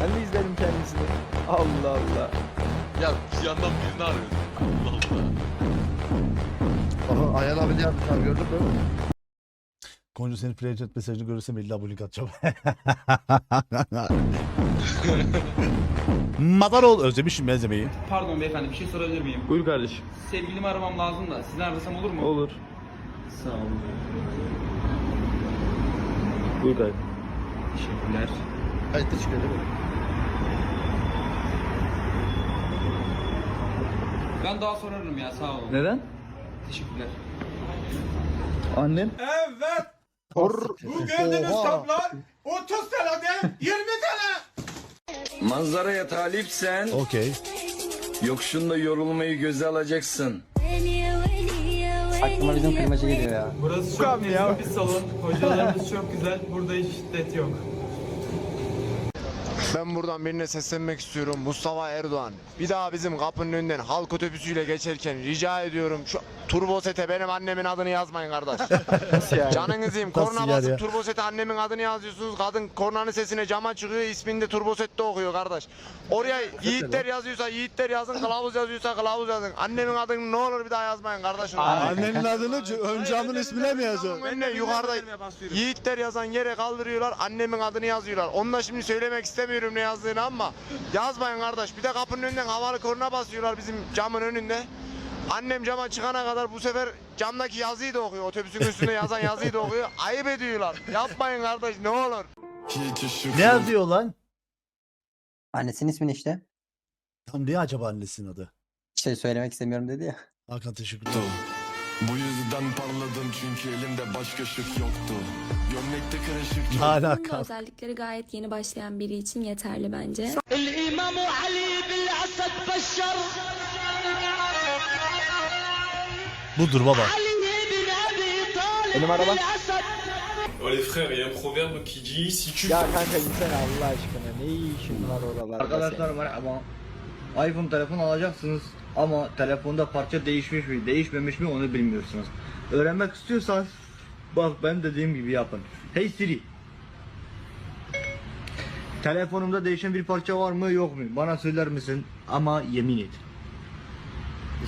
Ben de izledim kendisini. Allah Allah. Ya bir yandan birini arıyorsun. Allah Allah. Aha Ayhan abi ne yapmış abi gördün mü? Koncu senin playchat mesajını görürsem illa bu link atacağım. Madaroğlu özlemişim benzemeyi. Pardon beyefendi bir şey sorabilir miyim? Buyur kardeşim. Sevgilimi aramam lazım da sizi arasam olur mu? Olur. Sağ olun. Buyur kardeşim. Teşekkürler. Kayıtta çıkıyor değil mi? Ben daha sorarım ya sağ olun. Neden? Teşekkürler. Annen. Bu gördüğünüz tablar Manzaraya talipsen Okey. yokuşunda yorulmayı göze alacaksın. Aklıma bizim kırmacı geliyor ya. Burası çok nezih bir salon. Hocalarımız çok güzel. Burada hiç şiddet yok. Ben buradan birine seslenmek istiyorum. Mustafa Erdoğan. Bir daha bizim kapının önünden halk otobüsüyle geçerken rica ediyorum şu turbo sete benim annemin adını yazmayın kardeş. Nasıl yani? Canınız yiyeyim. Nasıl Korna yer basıp ya? turbo sete annemin adını yazıyorsunuz. Kadın kornanın sesine cama çıkıyor. ismini de turbo sette okuyor kardeş. Oraya yiğitler yazıyorsa yiğitler yazın. Kılavuz yazıyorsa kılavuz yazın. Annemin adını ne olur bir daha yazmayın kardeşim. Annenin adını ön camın ismine mi yazacaksın? Önüne yukarıda yiğitler yazan yere kaldırıyorlar. Annemin adını yazıyorlar. Onu da şimdi söylemek istemiyorum ne yazdığını ama yazmayın kardeş. Bir de kapının önünden havalı korna basıyorlar bizim camın önünde. Annem cama çıkana kadar bu sefer camdaki yazıyı da okuyor. Otobüsün üstünde yazan yazıyı da okuyor. Ayıp ediyorlar. Yapmayın kardeş ne olur. Ne yazıyor lan? Annesinin ismi ne işte? Tam ne acaba annesinin adı? Şey söylemek istemiyorum dedi ya. Hakan teşekkür ederim. Bu yüzden parladım çünkü elimde başka şık yoktu. Gömlekte karışık alaka? özellikleri gayet yeni başlayan biri için yeterli bence. Budur baba. Benim araba. Oh les frères, il y a un proverbe qui dit si tu Ya kanka insene Allah aşkına. Ne işin var oralarda? Arkadaşlar merhaba. iPhone telefon alacaksınız ama telefonda parça değişmiş mi değişmemiş mi onu bilmiyorsunuz. Öğrenmek istiyorsanız bak ben dediğim gibi yapın. Hey Siri. Telefonumda değişen bir parça var mı yok mu? Bana söyler misin? Ama yemin et.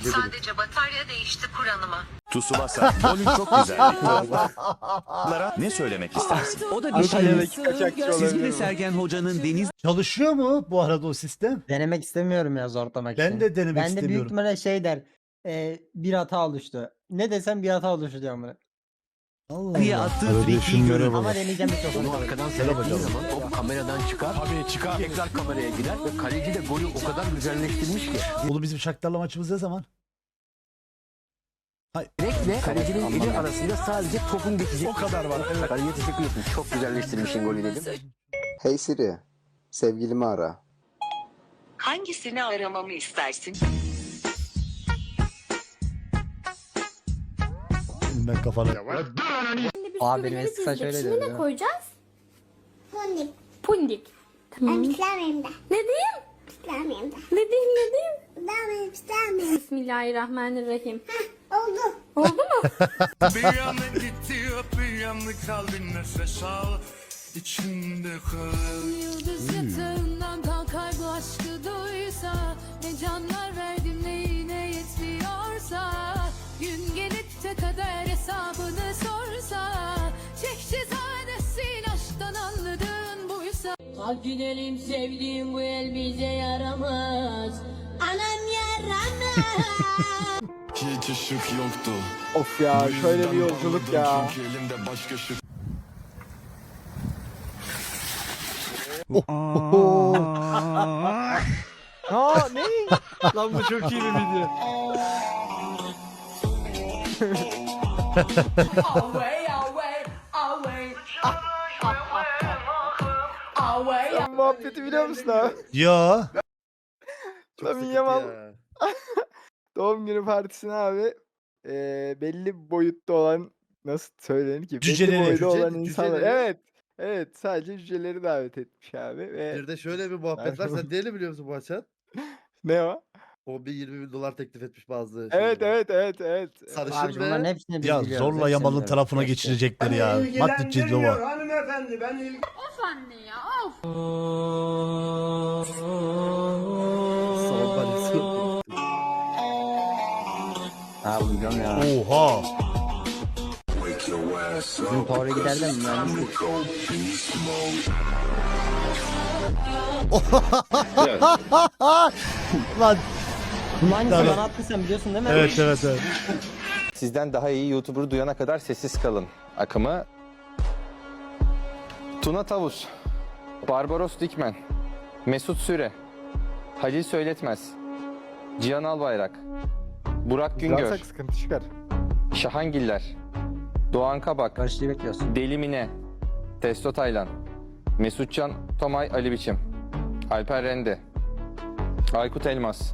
Sadece batarya değişti Kur'an'ıma. Tsubasa, rolün çok güzel. Lara ne söylemek istersin? O da bir Antalya'daki kaçakçı şey. Sizin olabilir de mi? Sergen Hoca'nın deniz Çalışıyor mu bu arada o sistem? Denemek istemiyorum ya zorlamak Ben için. de denemek Ben de büyük istemiyorum. ihtimalle şey der. e, bir hata oluştu. Ne desem bir hata oluştu diyorum bunu. Allah Allah. attığı düşünmüyorum görün. Ama deneyeceğim mikrofonu. arkadan hocam. zaman top kameradan çıkar. Tabii çıkar. Tekrar kameraya girer ve kaleci de golü o kadar güzelleştirmiş ki. Oğlum bizim Shakhtar'la maçımız ne zaman? Direkle kalecinin eli arasında sadece topun geçecek. O kadar var. Evet. Kaleciye teşekkür ettim. Çok güzelleştirmişsin golü dedim. Hey Siri. Sevgilimi ara. Hangisini aramamı istersin? Ben kafana. Abi benim eski saç öyle diyor. ya. koyacağız? Pundik. Pundik. Tamam. İslamiyem'de. Ne diyeyim? İslamiyem'de. Ne diyeyim ne diyeyim? Ben İslamiyem. Bismillahirrahmanirrahim. Oldu. Oldu mu? bir gitti bir yandan kalbin nefes al. İçinde kal. Yıldız yatağından kalkar bu aşkı duysa Ne canlar verdim neyine yetmiyorsa Gün gelip de kader hesabını sorsa Çekçi zadesin aşktan anladığın buysa Kalk gidelim sevdiğim bu el bize yaramaz Anam yaramaz Hiç ışık yoktu. Of ya şöyle bir yolculuk ya. Çünkü elimde başka şık Ha ne? Lan bu çok iyi bir video. Sen muhabbeti biliyor musun abi? Ya. Lamin Yamal ya. doğum günü partisine abi eee, belli boyutta olan nasıl söylenir ki? Cüceleri. Belli boyda Cüce- olan insanlar. cüceleri. Evet. Evet sadece cüceleri davet etmiş abi ve Bir de şöyle bir muhabbet var. Sen değil biliyor musun bu açan? ne o? O bir 20 bin dolar teklif etmiş bazı. Evet şeylere. evet evet evet. Abi Sarışın bunların ve hepsini Ya zorla Yamal'ın biliyoruz. tarafına Keşke. geçirecekleri ya. Maddi Cedova. hanımefendi ben ilgi... savunma listesi. Ha bunu biliyorum. Oha. Bizim Power'a giderdim mi? Lan bunun aynısını Tabii. bana attın sen biliyorsun değil mi? evet evet evet. Sizden daha iyi YouTuber duyana kadar sessiz kalın. Akımı Tuna Tavus, Barbaros Dikmen, Mesut Süre, Halil Söyletmez, Cihan Albayrak, Burak Güngör, Uzarsak sıkıntı çıkar. Şahangiller, Doğan Kabak, Barış'ı bekliyorsun. Deli Mine, Testo Taylan, Mesutcan Tomay Ali Biçim, Alper Rende, Aykut Elmas,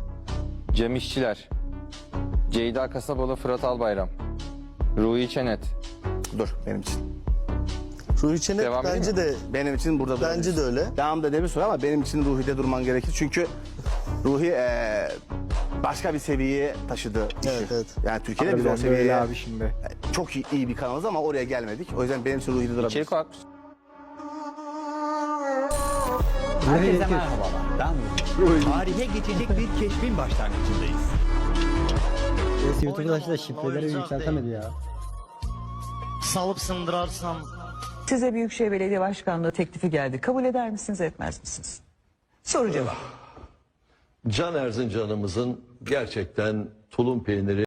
Cem İşçiler, Ceyda Kasabalı Fırat Albayram, Ruhi Çenet, Dur benim için. Ruhi Çenet Devam edeyim bence mi? de benim için burada Bence de öyle. Devam da edebilir ama benim için Ruhi'de durman gerekir. Çünkü Ruhi eee, başka bir seviyeye taşıdı işi. Evet, evet. Yani Türkiye'de biz o Harbiden de öyle seviyeye abi şimdi. çok iyi, iyi bir kanalız ama oraya gelmedik. O yüzden benim için Ruhi'de durabilir. İçerik Herkese merhaba. Tarihe geçecek bir keşfin başlangıcındayız. Neyse YouTube'da işte şifreleri yükseltemedi ya. Salıp sındırarsam Size Büyükşehir Belediye Başkanlığı teklifi geldi. Kabul eder misiniz, etmez misiniz? Soru cevap. Can Erzincan'ımızın gerçekten tulum peyniri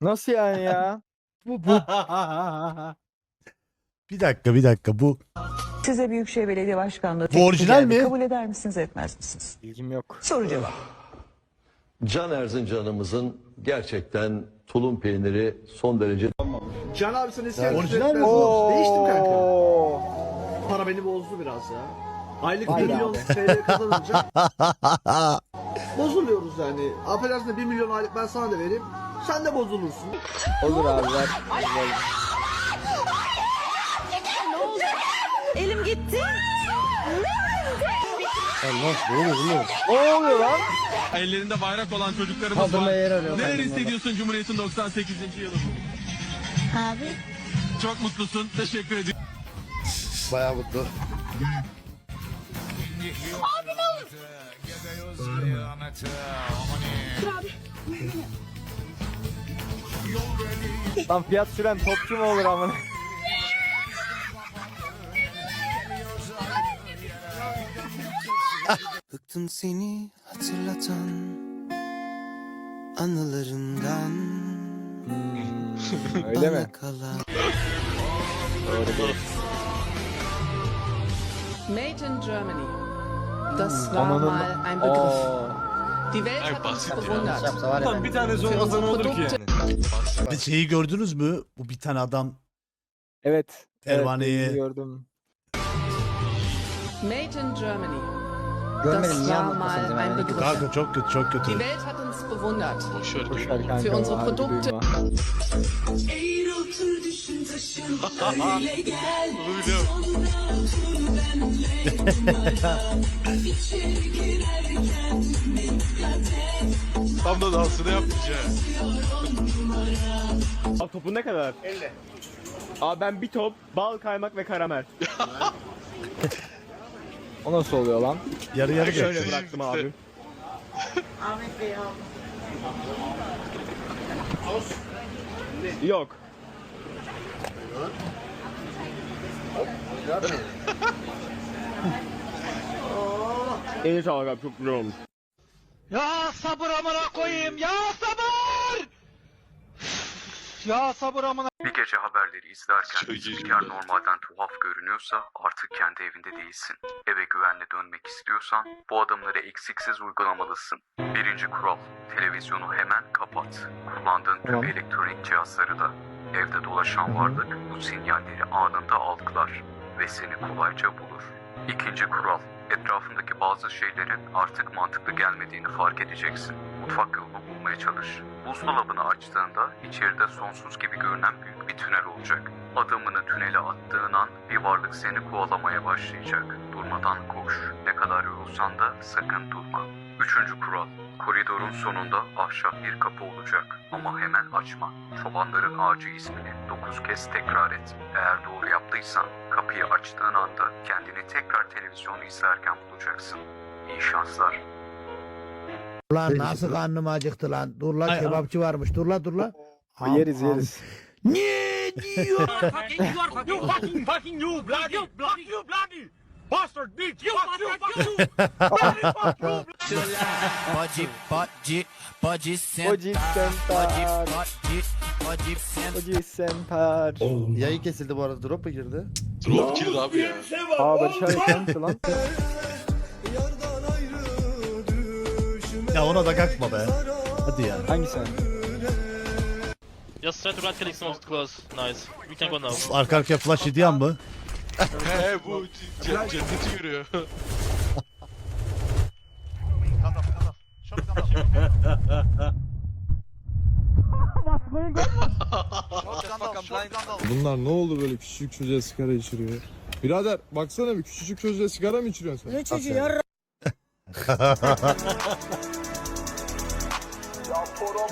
Nasıl yani ya? Bu bu. bir dakika bir dakika bu Size Büyükşehir Belediye Başkanlığı Bu orijinal mi? Kabul eder misiniz, etmez misiniz? İlgim yok. Soru cevap. Can Erzincan'ımızın gerçekten tulum peyniri son derece Can abi sen eski Orijinal mi? Değiştim kanka. Para beni bozdu biraz ya. Aylık Vay 1 be milyon. TL kazanınca bozuluyoruz yani. Affedersin 1 milyon aylık ben sana da vereyim. Sen de bozulursun. Olur abi ver. Gitti. Ne oluyor lan? Ellerinde bayrak olan çocuklarımız Kaldırmaya yer arıyor. Neler kaldırmada. hissediyorsun Cumhuriyet'in 98. yılı? Abi. Çok mutlusun. Teşekkür ediyorum. Bayağı mutlu. Lan fiyat süren topçu mu olur amına? Bıktım seni hatırlatan anılarından Öyle mi? kalan. Made in Germany. Das war Ananın... mal ein Begriff. Die Welt hat uns bewundert. yapsa var ya ben. Bir tane Für unsere Produkte. bir şeyi gördünüz mü? Bu bir tane adam Evet. Pervaneyi- Evet, gördüm. Made in Germany. Görmedim Das niye war anlatmasınız mal ein hemen. Begriff. kanka çok kötü çok kötü. Die Welt hat uns bewundert. Boş ver Für kanka. unsere harbi Produkte. Tam da dansını yapmayacağım. Abi topun ne kadar? 50. Abi ben bir top, bal, kaymak ve karamel. O nasıl oluyor lan? Yarı yarı da. Şöyle bıraktım abi. Yok. Eline sağlık abi çok güzel olmuş. Ya sabır amına koyayım ya sabır! Ya sabır amına gece haberleri izlerken spiker normalden tuhaf görünüyorsa artık kendi evinde değilsin. Eve güvenle dönmek istiyorsan bu adımları eksiksiz uygulamalısın. Birinci kural, televizyonu hemen kapat. Kullandığın tüm Tamam. elektronik cihazları da. Evde dolaşan varlık bu sinyalleri anında algılar ve seni kolayca bulur. İkinci kural, etrafındaki bazı şeylerin artık mantıklı gelmediğini fark edeceksin. Mutfak yolunu bulmaya çalış. Buzdolabını açtığında içeride sonsuz gibi görünen büyük bir tünel olacak. Adımını tünele attığın an bir varlık seni kovalamaya başlayacak. Durmadan koş. Ne kadar yorulsan da sakın durma. Üçüncü kural. Koridorun sonunda ahşap bir kapı olacak. Ama hemen açma. Çobanların ağacı ismini dokuz kez tekrar et. Eğer doğru yaptıysan kapıyı açtığın anda kendini tekrar televizyonu izlerken bulacaksın. İyi şanslar. Ulan nasıl karnım acıktı lan. Dur lan Ay, kebapçı varmış. Dur la dur la. Yeriz yeriz. Ne diyor? Bacı bacı bacı sen Oji Sentar. Oji Sentar. Yayın kesildi bu arada drop mu girdi? Aa Barış abi lan. Ya ona da kalkma be. Hadi ya. Hangisi? Just try to right click smoke close. Nice. We can go now. Arka arkaya flash yedi yan mı? He bu cenneti görüyor. Bunlar ne oldu böyle küçücük çocuğa sigara içiriyor? Birader baksana bir küçücük çocuğa sigara mı içiriyorsun sen? Ne çocuğu ya?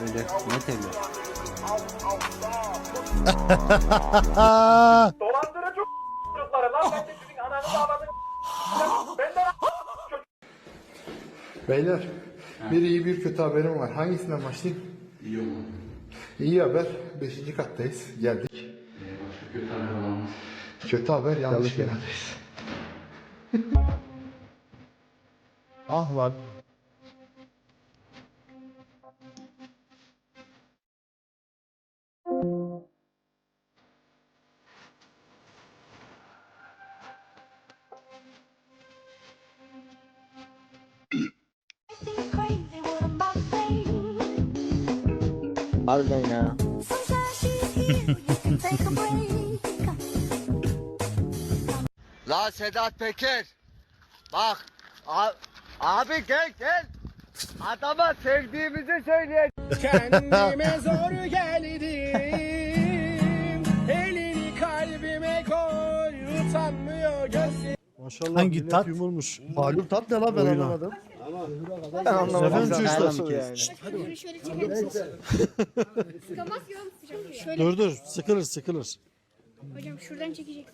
Öyle. Ne temel? Aa! Beyler bir iyi bir kötü haberim var. Hangisinden başlayayım? İyi olan. İyi haber. Beşinci kattayız. Geldik. Kötü haber Kötü haber yanlış yerdeyiz. Ah lan. Harbiden ya. La Sedat Peker. Bak. abi gel gel. Adama sevdiğimizi söyle. Kendime zor geldim. Elini kalbime koy. Utanmıyor gözlerim. Maşallah. Hangi millet tat? Yumurmuş. Malum tat ne lan ben anlamadım. Ben anlamadım. Efendim çocuklar? yani. Şöyle şöyle çekelim. Sıkamaz ki oğlum sıcak şöyle. Dur dur sıkılır sıkılır. Hocam şuradan çekeceksin.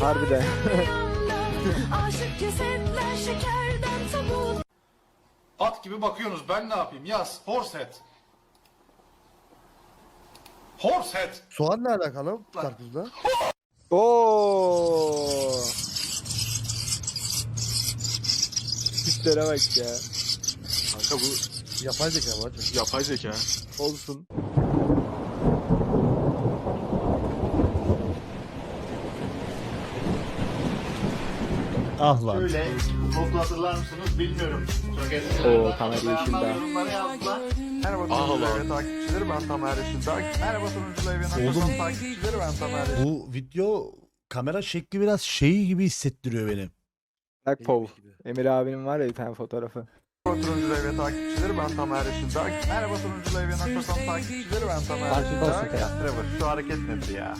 Harbiden. Aşık cesetler şekerden tabut. At gibi bakıyorsunuz ben ne yapayım? Yaz. Horsehead. Horsehead. Soğan ne alakalı karpuzla? Tiplere bak ya. Kanka bu Yapay zeka var. yapay zeka. Olsun. Ah lan. Kodlu hatırlar mısınız bilmiyorum. Çok. Oo kamera yeşilde. Merhaba sunucular ve takipçileri ben Tamer Yeşildak. Merhaba sunucular ve Oğlum. takipçileri ben Tamer Bu video kamera şekli biraz şey gibi hissettiriyor beni. Black Paul. Emir abinin var ya bir tane fotoğrafı. Merhaba sunucular ve takipçileri ben Tamer Yeşildak. Merhaba ve nokta.com takipçileri ben Tamer Yeşildak. Trevor şu hareket nedir ya?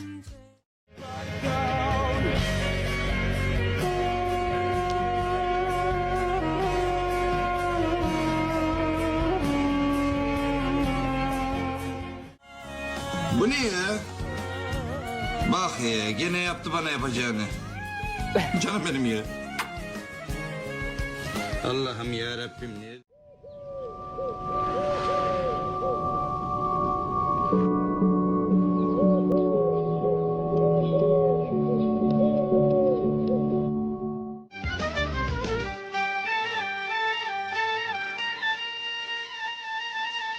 Bu ne ya? Bak ya gene yaptı bana yapacağını. Canım benim ya. Allah'ım ya Rabbim ne?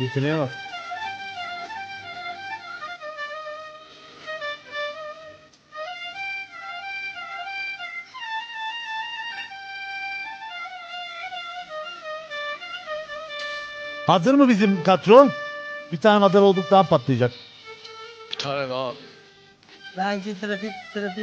Yeteneğe bak. Hazır mı bizim katron? Bir tane madar olduktan patlayacak. Bir tane daha. Bence trafik trafik